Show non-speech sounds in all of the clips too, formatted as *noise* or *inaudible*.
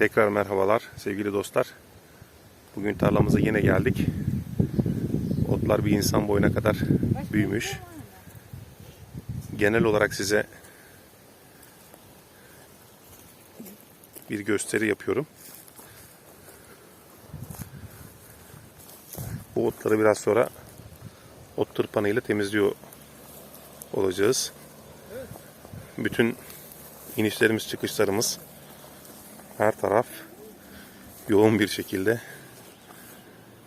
Tekrar merhabalar sevgili dostlar. Bugün tarlamıza yine geldik. Otlar bir insan boyuna kadar büyümüş. Genel olarak size bir gösteri yapıyorum. Bu otları biraz sonra ot tırpanıyla temizliyor olacağız. Bütün inişlerimiz çıkışlarımız her taraf yoğun bir şekilde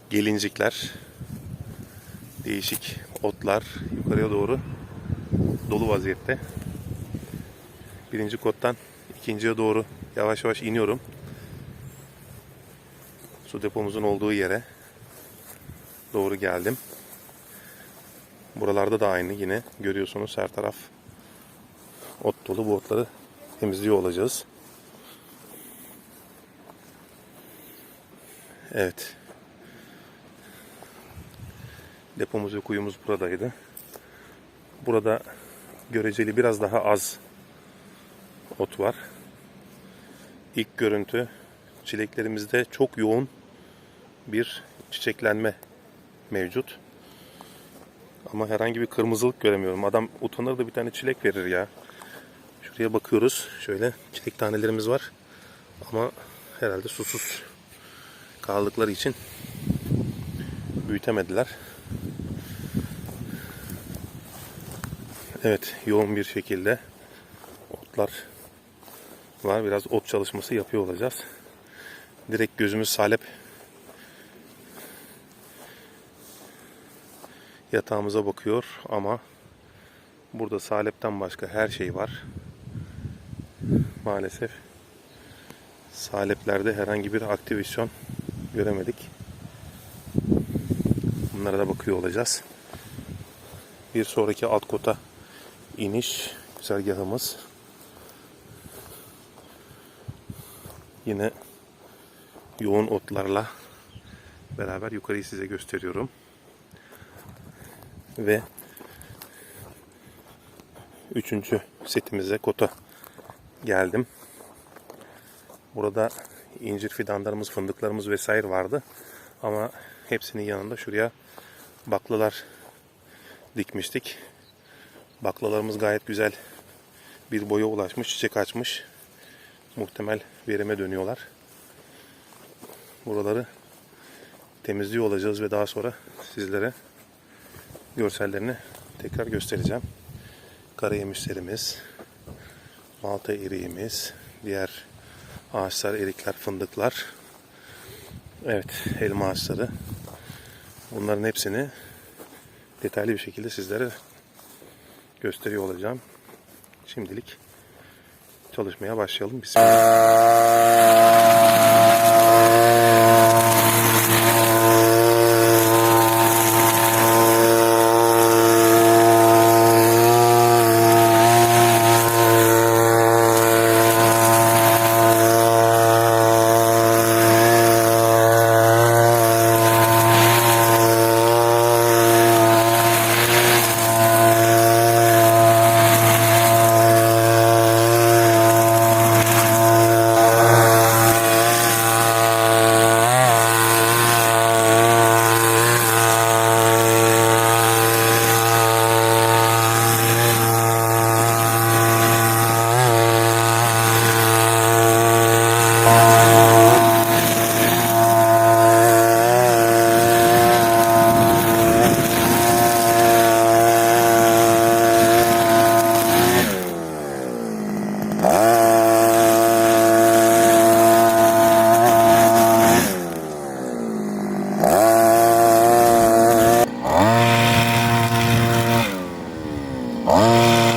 gelincikler, değişik otlar yukarıya doğru dolu vaziyette. Birinci kottan ikinciye doğru yavaş yavaş iniyorum. Su depomuzun olduğu yere doğru geldim. Buralarda da aynı yine görüyorsunuz her taraf ot dolu bu otları temizliyor olacağız. Evet. Depomuz ve kuyumuz buradaydı. Burada göreceli biraz daha az ot var. İlk görüntü çileklerimizde çok yoğun bir çiçeklenme mevcut. Ama herhangi bir kırmızılık göremiyorum. Adam utanır da bir tane çilek verir ya. Şuraya bakıyoruz. Şöyle çilek tanelerimiz var. Ama herhalde susuz kaldıkları için büyütemediler. Evet, yoğun bir şekilde otlar var. Biraz ot çalışması yapıyor olacağız. Direkt gözümüz salep yatağımıza bakıyor ama burada salepten başka her şey var. Maalesef saleplerde herhangi bir aktivasyon göremedik. Bunlara da bakıyor olacağız. Bir sonraki alt kota iniş güzergahımız. Yine yoğun otlarla beraber yukarıyı size gösteriyorum. Ve üçüncü setimize kota geldim. Burada incir fidanlarımız, fındıklarımız vesaire vardı. Ama hepsinin yanında şuraya baklalar dikmiştik. Baklalarımız gayet güzel bir boya ulaşmış, çiçek açmış. Muhtemel verime dönüyorlar. Buraları temizliyor olacağız ve daha sonra sizlere görsellerini tekrar göstereceğim. Kara yemişlerimiz, malta eriğimiz, ağaçlar, erikler, fındıklar. Evet, elma ağaçları. Bunların hepsini detaylı bir şekilde sizlere gösteriyor olacağım. Şimdilik çalışmaya başlayalım. Bismillah. Oh.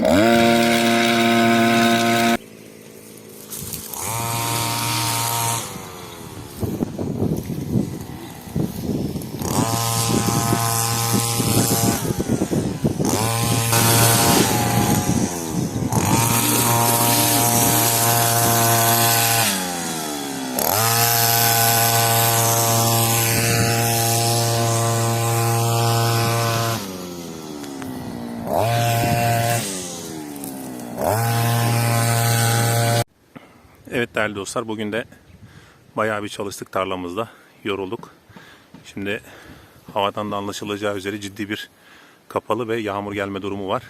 Mm-hmm. Evet değerli dostlar bugün de bayağı bir çalıştık tarlamızda. Yorulduk. Şimdi havadan da anlaşılacağı üzere ciddi bir kapalı ve yağmur gelme durumu var.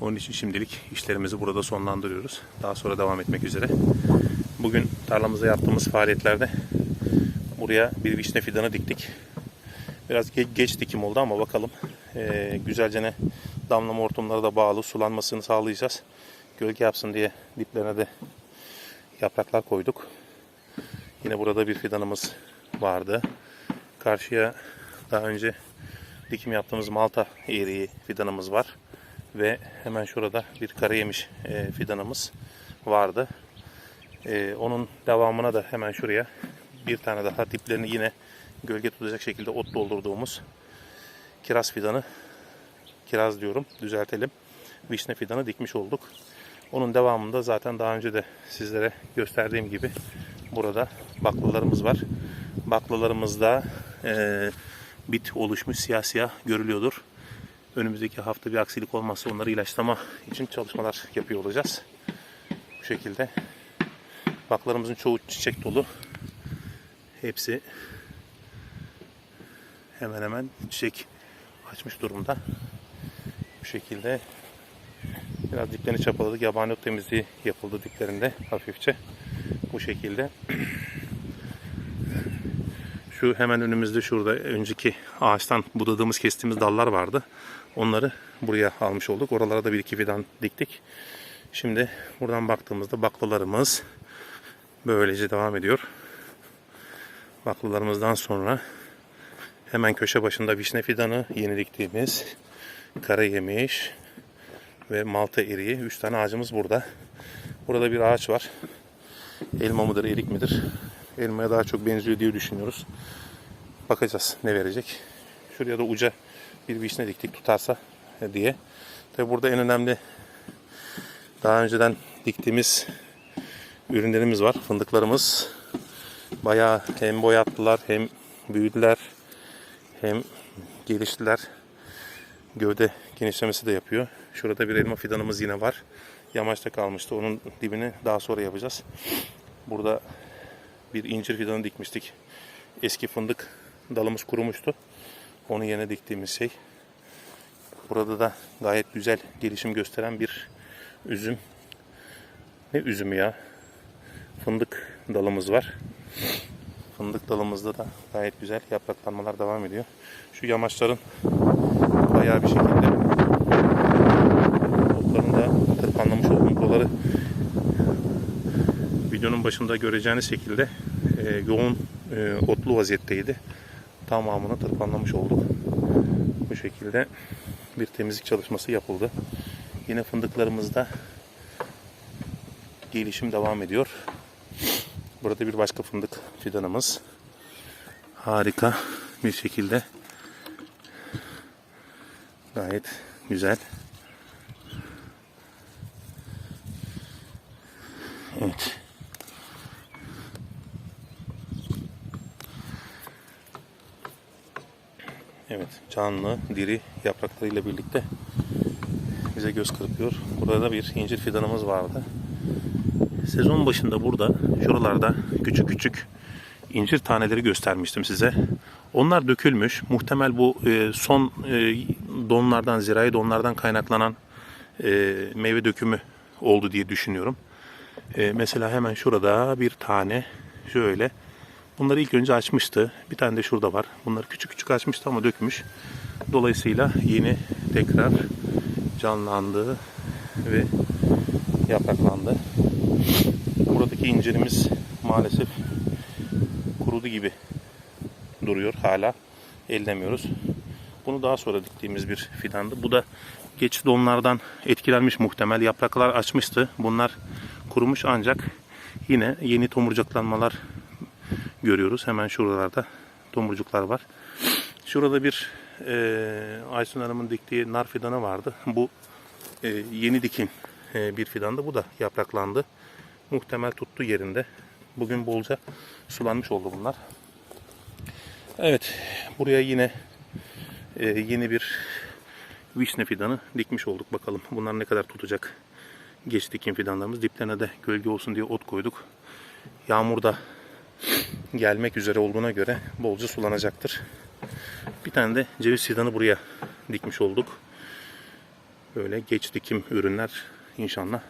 Onun için şimdilik işlerimizi burada sonlandırıyoruz. Daha sonra devam etmek üzere. Bugün tarlamızda yaptığımız faaliyetlerde buraya bir vişne fidanı diktik. Biraz ge- geç dikim oldu ama bakalım. Ee, güzelce ne damlama hortumları da bağlı. Sulanmasını sağlayacağız. Gölge yapsın diye diplerine de yapraklar koyduk. Yine burada bir fidanımız vardı. Karşıya daha önce dikim yaptığımız Malta eğriği fidanımız var. Ve hemen şurada bir karayemiş e, fidanımız vardı. E, onun devamına da hemen şuraya bir tane daha diplerini yine gölge tutacak şekilde ot doldurduğumuz kiraz fidanı, kiraz diyorum düzeltelim, vişne fidanı dikmiş olduk. Onun devamında zaten daha önce de sizlere gösterdiğim gibi burada baklalarımız var. Baklalarımızda e, bit oluşmuş siyah siyah görülüyordur. Önümüzdeki hafta bir aksilik olmazsa onları ilaçlama için çalışmalar yapıyor olacağız. Bu şekilde. Baklarımızın çoğu çiçek dolu. Hepsi hemen hemen çiçek açmış durumda. Bu şekilde biraz diplerini çapaladık. Yabani ot temizliği yapıldı diplerinde hafifçe. Bu şekilde. *clears throat* Şu hemen önümüzde şurada önceki ağaçtan budadığımız kestiğimiz dallar vardı. Onları buraya almış olduk. Oralara da bir iki fidan diktik. Şimdi buradan baktığımızda baklalarımız böylece devam ediyor. Baklalarımızdan sonra hemen köşe başında vişne fidanı yeni diktiğimiz kara yemiş ve malta eriği. Üç tane ağacımız burada. Burada bir ağaç var. Elma mıdır, erik midir? Elmaya daha çok benziyor diye düşünüyoruz. Bakacağız ne verecek. Şuraya da uca bir vişne diktik tutarsa diye. Tabi burada en önemli daha önceden diktiğimiz ürünlerimiz var. Fındıklarımız bayağı hem boyattılar hem büyüdüler hem geliştiler. Gövde genişlemesi de yapıyor. Şurada bir elma fidanımız yine var. Yamaçta kalmıştı. Onun dibini daha sonra yapacağız. Burada bir incir fidanı dikmiştik. Eski fındık dalımız kurumuştu. Onu yine diktiğimiz şey. Burada da gayet güzel gelişim gösteren bir üzüm. Ne üzümü ya? Fındık dalımız var. Fındık dalımızda da gayet güzel yapraklanmalar devam ediyor. Şu yamaçların bayağı bir şekilde otlarını da tırpanlamış Buraları videonun başında göreceğiniz şekilde e, yoğun e, otlu vaziyetteydi. Tamamını tırpanlamış olduk. Bu şekilde bir temizlik çalışması yapıldı. Yine fındıklarımızda gelişim devam ediyor. Burada bir başka fındık fidanımız. Harika bir şekilde gayet güzel. Evet. Evet, canlı, diri yapraklarıyla birlikte bize göz kırpıyor. Burada da bir incir fidanımız vardı. Sezon başında burada, şuralarda küçük küçük incir taneleri göstermiştim size. Onlar dökülmüş. Muhtemel bu e, son e, donlardan, zirai donlardan kaynaklanan e, meyve dökümü oldu diye düşünüyorum. E, mesela hemen şurada bir tane şöyle. Bunları ilk önce açmıştı. Bir tane de şurada var. Bunları küçük küçük açmıştı ama dökmüş. Dolayısıyla yeni tekrar canlandı ve yapraklandı. Buradaki incirimiz maalesef kurudu gibi duruyor hala. Ellemiyoruz. Bunu daha sonra diktiğimiz bir fidandı. Bu da geç donlardan etkilenmiş muhtemel. Yapraklar açmıştı. Bunlar kurumuş ancak yine yeni tomurcaklanmalar görüyoruz. Hemen şuralarda tomurcuklar var. Şurada bir e, Aysun Hanım'ın diktiği nar fidanı vardı. Bu e, yeni dikim e, bir fidandı. Bu da yapraklandı. Muhtemel tuttu yerinde. Bugün bolca sulanmış oldu bunlar. Evet, buraya yine e, yeni bir vişne fidanı dikmiş olduk. Bakalım bunlar ne kadar tutacak. Geç dikim fidanlarımız. Diplerine de gölge olsun diye ot koyduk. Yağmur da gelmek üzere olduğuna göre bolca sulanacaktır. Bir tane de ceviz fidanı buraya dikmiş olduk. Böyle geç dikim ürünler inşallah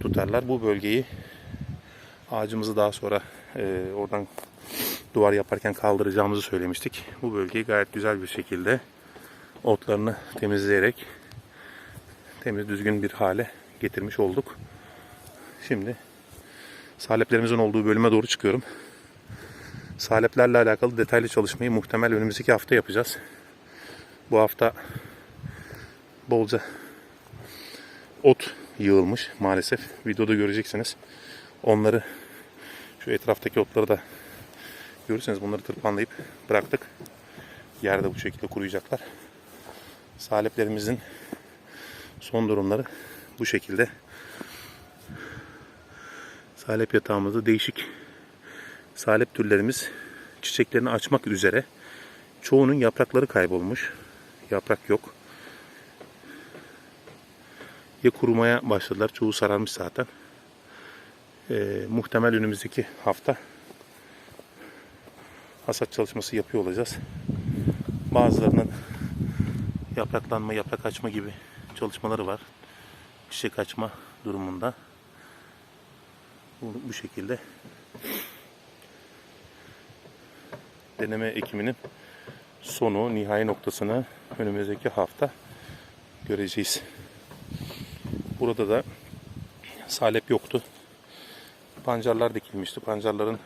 tutarlar. Bu bölgeyi ağacımızı daha sonra e, oradan duvar yaparken kaldıracağımızı söylemiştik. Bu bölgeyi gayet güzel bir şekilde otlarını temizleyerek temiz düzgün bir hale getirmiş olduk. Şimdi saleplerimizin olduğu bölüme doğru çıkıyorum. Saleplerle alakalı detaylı çalışmayı muhtemel önümüzdeki hafta yapacağız. Bu hafta bolca ot yığılmış maalesef. Videoda göreceksiniz. Onları şu etraftaki otları da görürseniz bunları tırpanlayıp bıraktık. Yerde bu şekilde kuruyacaklar. Saleplerimizin son durumları bu şekilde. Salep yatağımızda değişik salep türlerimiz çiçeklerini açmak üzere. Çoğunun yaprakları kaybolmuş. Yaprak yok. Ya kurumaya başladılar. Çoğu sararmış zaten. Ee, muhtemel önümüzdeki hafta hasat çalışması yapıyor olacağız. Bazılarının yapraklanma, yaprak açma gibi çalışmaları var. Çiçek açma durumunda. Bu, şekilde deneme ekiminin sonu, nihai noktasını önümüzdeki hafta göreceğiz. Burada da salep yoktu. Pancarlar dikilmişti. Pancarların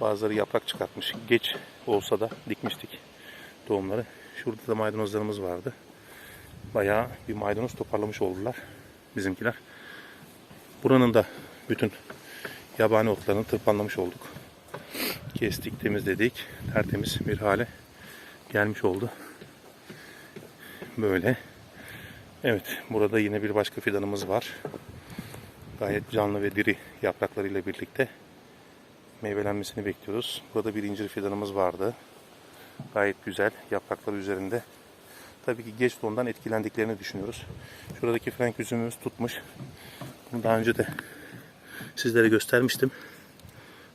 bazıları yaprak çıkartmış. Geç olsa da dikmiştik tohumları. Şurada da maydanozlarımız vardı. Bayağı bir maydanoz toparlamış oldular bizimkiler. Buranın da bütün yabani otlarını tırpanlamış olduk. Kestik, temizledik. Tertemiz bir hale gelmiş oldu. Böyle. Evet, burada yine bir başka fidanımız var. Gayet canlı ve diri yapraklarıyla birlikte meyvelenmesini bekliyoruz. Burada bir incir fidanımız vardı. Gayet güzel yaprakları üzerinde. Tabii ki geç dondan etkilendiklerini düşünüyoruz. Şuradaki frank üzümümüz tutmuş. Bunu daha önce de sizlere göstermiştim.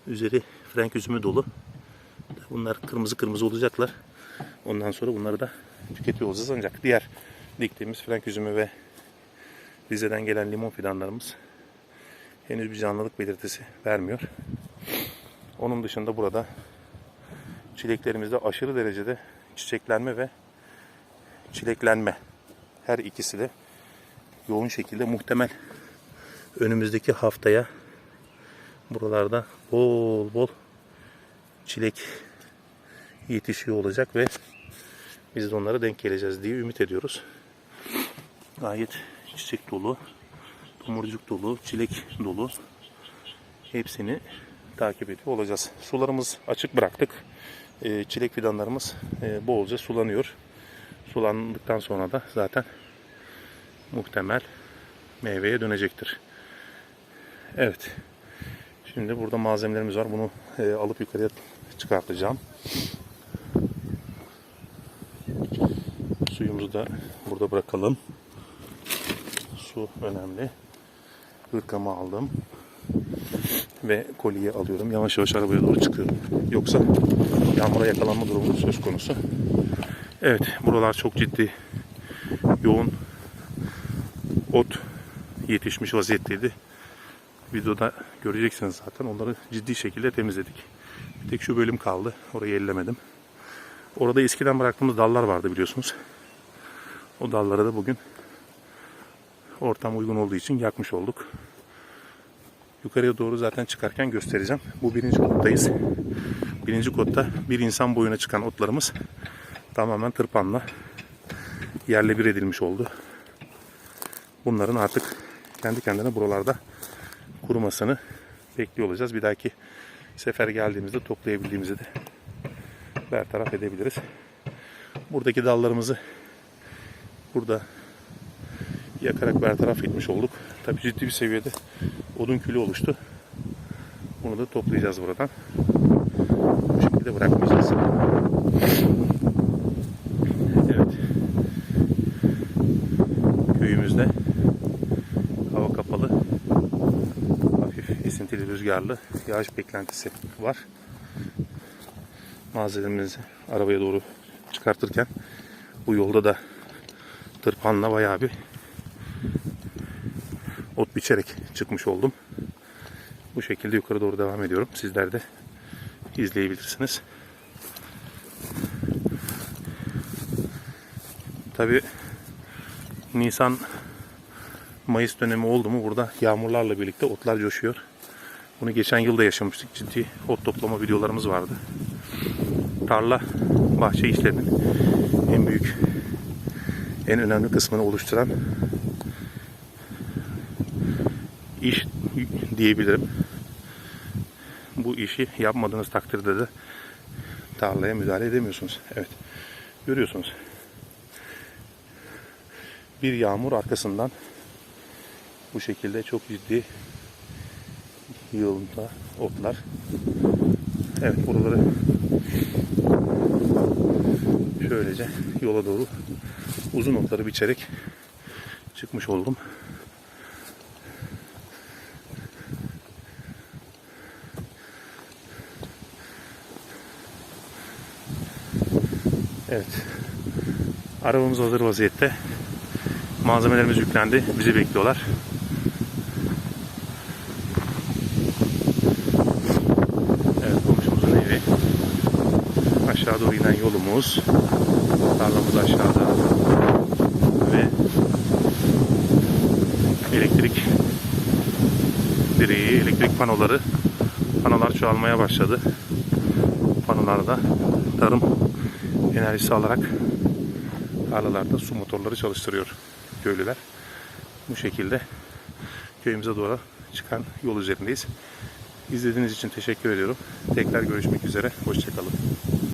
Üzeri frank üzümü dolu. Bunlar kırmızı kırmızı olacaklar. Ondan sonra bunları da tüketiyor olacağız. Ancak diğer diktiğimiz frank üzümü ve Rize'den gelen limon fidanlarımız henüz bir canlılık belirtisi vermiyor. Onun dışında burada çileklerimizde aşırı derecede çiçeklenme ve çileklenme her ikisi de yoğun şekilde muhtemel önümüzdeki haftaya buralarda bol bol çilek yetişiyor olacak ve biz de onlara denk geleceğiz diye ümit ediyoruz. Gayet çiçek dolu, tomurcuk dolu, çilek dolu hepsini takip ediyor olacağız. Sularımız açık bıraktık. Ee, Çilek fidanlarımız e, bolca sulanıyor. Sulandıktan sonra da zaten muhtemel meyveye dönecektir. Evet. Şimdi burada malzemelerimiz var. Bunu e, alıp yukarıya çıkartacağım. Suyumuzu da burada bırakalım. Su önemli. Hırkamı aldım. Ve kolyeyi alıyorum. Yavaş yavaş arabaya doğru çıkıyorum. Yoksa yağmura yakalanma durumu söz konusu. Evet, buralar çok ciddi yoğun ot yetişmiş vaziyetteydi. Videoda göreceksiniz zaten. Onları ciddi şekilde temizledik. Bir tek şu bölüm kaldı. Orayı ellemedim. Orada eskiden bıraktığımız dallar vardı biliyorsunuz. O dalları da bugün ortam uygun olduğu için yakmış olduk. Yukarıya doğru zaten çıkarken göstereceğim. Bu birinci kottayız. Birinci kotta bir insan boyuna çıkan otlarımız tamamen tırpanla yerle bir edilmiş oldu. Bunların artık kendi kendine buralarda kurumasını bekliyor olacağız. Bir dahaki sefer geldiğimizde toplayabildiğimizi de bertaraf edebiliriz. Buradaki dallarımızı burada yakarak bertaraf etmiş olduk. Tabii ciddi bir seviyede odun külü oluştu. Bunu da toplayacağız buradan. Bu şekilde bırakmayacağız. Evet. Köyümüzde hava kapalı. Hafif esintili rüzgarlı yağış beklentisi var. Malzemelerimizi arabaya doğru çıkartırken bu yolda da tırpanla bayağı bir ot biçerek çıkmış oldum. Bu şekilde yukarı doğru devam ediyorum. Sizler de izleyebilirsiniz. Tabi Nisan Mayıs dönemi oldu mu burada yağmurlarla birlikte otlar coşuyor. Bunu geçen yılda yaşamıştık. Ciddi ot toplama videolarımız vardı. Tarla bahçe işlerinin en büyük en önemli kısmını oluşturan iş diyebilirim. Bu işi yapmadığınız takdirde de tarlaya müdahale edemiyorsunuz. Evet. Görüyorsunuz. Bir yağmur arkasından bu şekilde çok ciddi yığılımda otlar. Evet buraları şöylece yola doğru uzun otları biçerek çıkmış oldum. Evet. Arabamız hazır vaziyette. Malzemelerimiz yüklendi. Bizi bekliyorlar. Aşağı doğru inen yolumuz. Tarlamız aşağıda. Ve elektrik direği, elektrik panoları panolar çoğalmaya başladı. Panolarda tarım enerjisi alarak tarlalarda su motorları çalıştırıyor köylüler. Bu şekilde köyümüze doğru çıkan yol üzerindeyiz. İzlediğiniz için teşekkür ediyorum. Tekrar görüşmek üzere. Hoşçakalın.